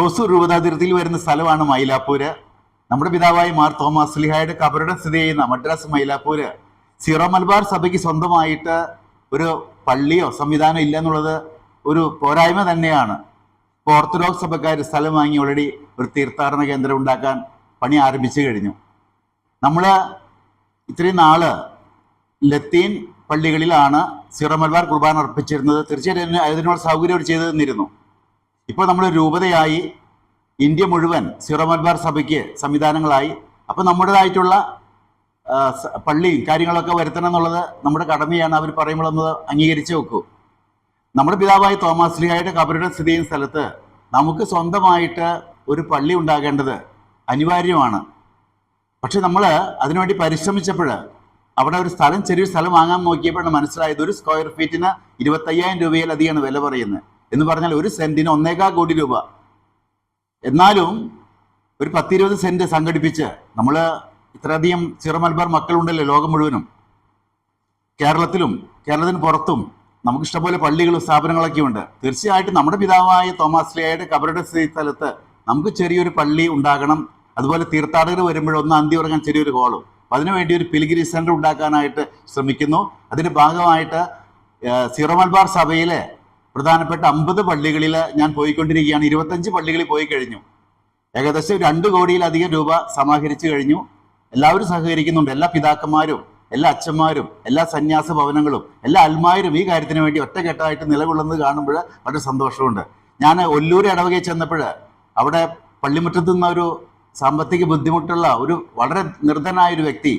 ഹോസൂർ രൂപതാതിർത്തിയിൽ വരുന്ന സ്ഥലമാണ് മൈലാപ്പൂര്. നമ്മുടെ പിതാവായ മാർ തോമസ് ലിഹായുടെ കബറിടം സ്ഥിതി ചെയ്യുന്ന മദ്രാസ് മൈലാപ്പൂര്. സീറോ മലബാർ സഭയ്ക്ക് സ്വന്തമായിട്ട് ഒരു പള്ളിയോ സംവിധാനം ഇല്ല എന്നുള്ളത് ഒരു പോരായ്മ തന്നെയാണ്. ഇപ്പോൾ ഓർത്തഡോക്സ് സഭക്കാർ സ്ഥലം വാങ്ങി ഓൾറെഡി ഒരു തീർത്ഥാടന കേന്ദ്രം ഉണ്ടാക്കാൻ പണി ആരംഭിച്ചു കഴിഞ്ഞു. നമ്മൾ ഇത്രയും നാൾ ലത്തീൻ പള്ളികളിലാണ് സീറോ മലബാർ കുർബാന അർപ്പിച്ചിരുന്നത്. തീർച്ചയായിട്ടും അതിന് അതിനുള്ള സൗകര്യം അവർ ചെയ്തു തന്നിരുന്നു. ഇപ്പോൾ നമ്മൾ രൂപതയായി ഇന്ത്യ മുഴുവൻ സിറോ മലബാർ സഭയ്ക്ക് സംവിധാനങ്ങളായി. അപ്പോൾ നമ്മുടേതായിട്ടുള്ള പള്ളിയും കാര്യങ്ങളൊക്കെ വരുത്തണം എന്നുള്ളത് നമ്മുടെ കടമയാണ്. അവർ പറയുമ്പോൾ നമ്മൾ അംഗീകരിച്ച് വെക്കൂ. നമ്മുടെ പിതാവായ തോമസ് ലിഹായുടെ കബറിടം സ്ഥിതി ചെയ്യുന്ന സ്ഥലത്ത് നമുക്ക് സ്വന്തമായിട്ട് ഒരു പള്ളി ഉണ്ടാകേണ്ടത് അനിവാര്യമാണ്. പക്ഷെ നമ്മൾ അതിനുവേണ്ടി പരിശ്രമിച്ചപ്പോൾ അവിടെ ഒരു സ്ഥലം ചെറിയ സ്ഥലം വാങ്ങാൻ നോക്കിയപ്പോഴാണ് മനസ്സിലായത് ഒരു സ്ക്വയർ ഫീറ്റിന് ഇരുപത്തയ്യായിരം രൂപയിലധികമാണ് വില പറയുന്നത്. എന്ന് പറഞ്ഞാൽ ഒരു സെന്റിന് ഒന്നേകാൽ കോടി രൂപ. എന്നാലും ഒരു പത്തിരുപത് സെന്റ് സംഘടിപ്പിച്ച് നമ്മൾ ഇത്രയധികം ചെറുമലബാർ മലബാർ മക്കളുണ്ടല്ലോ ലോകം മുഴുവനും. കേരളത്തിലും കേരളത്തിന് പുറത്തും നമുക്ക് ഇഷ്ടംപോലെ പള്ളികളും സ്ഥാപനങ്ങളൊക്കെ ഉണ്ട്. തീർച്ചയായിട്ടും നമ്മുടെ പിതാവായ തോമസ് ലിയായുടെ കബറുടെ സ്ഥലത്ത് നമുക്ക് ചെറിയൊരു പള്ളി ഉണ്ടാകണം. അതുപോലെ തീർത്ഥാടകർ വരുമ്പോൾ ഒന്ന് അന്തി ഉറങ്ങാൻ ചെറിയൊരു ഹോളും അതിനുവേണ്ടി ഒരു പിലിഗിരി സെന്റർ ഉണ്ടാക്കാനായിട്ട് ശ്രമിക്കുന്നു. അതിന്റെ ഭാഗമായിട്ട് സിറോ മലബാർ സഭയിലെ പ്രധാനപ്പെട്ട അമ്പത് പള്ളികളിൽ ഞാൻ പോയിക്കൊണ്ടിരിക്കുകയാണ്. ഇരുപത്തഞ്ച് പള്ളികളിൽ പോയി കഴിഞ്ഞു. ഏകദേശം രണ്ട് കോടിയിലധികം രൂപ സമാഹരിച്ചു കഴിഞ്ഞു. എല്ലാവരും സഹകരിക്കുന്നുണ്ട്. എല്ലാ പിതാക്കന്മാരും എല്ലാ അച്ഛന്മാരും എല്ലാ സന്യാസ ഭവനങ്ങളും എല്ലാ അൽമാരും ഈ കാര്യത്തിന് വേണ്ടി ഒറ്റക്കെട്ടായിട്ട് നിലകൊള്ളുന്നത് കാണുമ്പോൾ വളരെ സന്തോഷമുണ്ട്. ഞാൻ ഒല്ലൂർ ഇടവകയിൽ ചെന്നപ്പോൾ അവിടെ പള്ളിമുറ്റത്ത് നിന്ന ഒരു സാമ്പത്തിക ബുദ്ധിമുട്ടുള്ള ഒരു വളരെ നിർധനായ ഒരു വ്യക്തി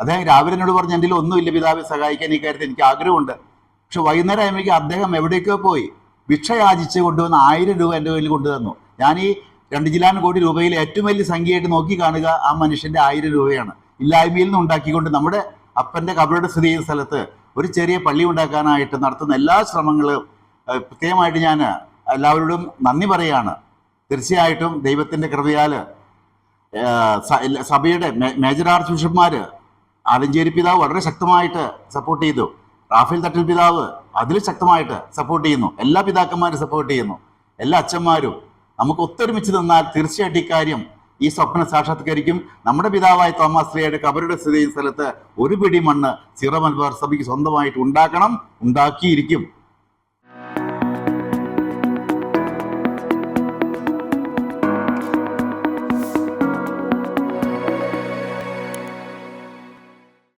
അദ്ദേഹം രാവിലെ എന്നോട് പറഞ്ഞു എന്റെ ഒന്നുമില്ല പിതാവെ സഹായിക്കാൻ ഈ കാര്യത്തിൽ എനിക്ക് ആഗ്രഹമുണ്ട്. പക്ഷെ വൈകുന്നേരം ആയപ്പോഴേക്കും അദ്ദേഹം എവിടേക്കോ പോയി ഭിക്ഷ യാചിച്ച് കൊണ്ടുവന്ന് ആയിരം രൂപ എന്റെ കയ്യിൽ കൊണ്ടുതന്നു ഞാൻ ഈ രണ്ട് ജില്ലാൻ കോടി രൂപയിൽ ഏറ്റവും വലിയ സംഖ്യയായിട്ട് നോക്കി കാണുക ആ മനുഷ്യന്റെ ആയിരം രൂപയാണ്. ഇല്ലായ്മയിൽ നിന്ന് ഉണ്ടാക്കിക്കൊണ്ട് നമ്മുടെ അപ്പന്റെ കബറുടെ സ്ഥിതി ചെയ്യുന്ന സ്ഥലത്ത് ഒരു ചെറിയ പള്ളി ഉണ്ടാക്കാനായിട്ട് നടത്തുന്ന എല്ലാ ശ്രമങ്ങളും പ്രത്യേകമായിട്ട് ഞാൻ എല്ലാവരോടും നന്ദി പറയാണ് തീർച്ചയായിട്ടും ദൈവത്തിന്റെ കൃപയാൽ സഭയുടെ മേജർ ആർച്ച് ബിഷപ്പ്മാര് ആലഞ്ചേരി പിതാവ് വളരെ ശക്തമായിട്ട് സപ്പോർട്ട് ചെയ്തു. റാഫേൽ തട്ടിൽ പിതാവ് അതിൽ ശക്തമായിട്ട് സപ്പോർട്ട് ചെയ്യുന്നു. എല്ലാ പിതാക്കന്മാരും സപ്പോർട്ട് ചെയ്യുന്നു. എല്ലാ അച്ഛന്മാരും നമുക്ക് ഒത്തൊരുമിച്ച് നിന്നാൽ തീർച്ചയായിട്ടും ഇക്കാര്യം ഈ സ്വപ്നം സാക്ഷാത്കരിക്കും. നമ്മുടെ പിതാവായ തോമസ് ശ്രീയുടെ കബരുടെ സ്ഥിതി സ്ഥലത്ത് ഒരു പിടി മണ്ണ് സിറോ മലബാർ സഭയ്ക്ക് സ്വന്തമായിട്ട് ഉണ്ടാക്കണം ഉണ്ടാക്കിയിരിക്കും.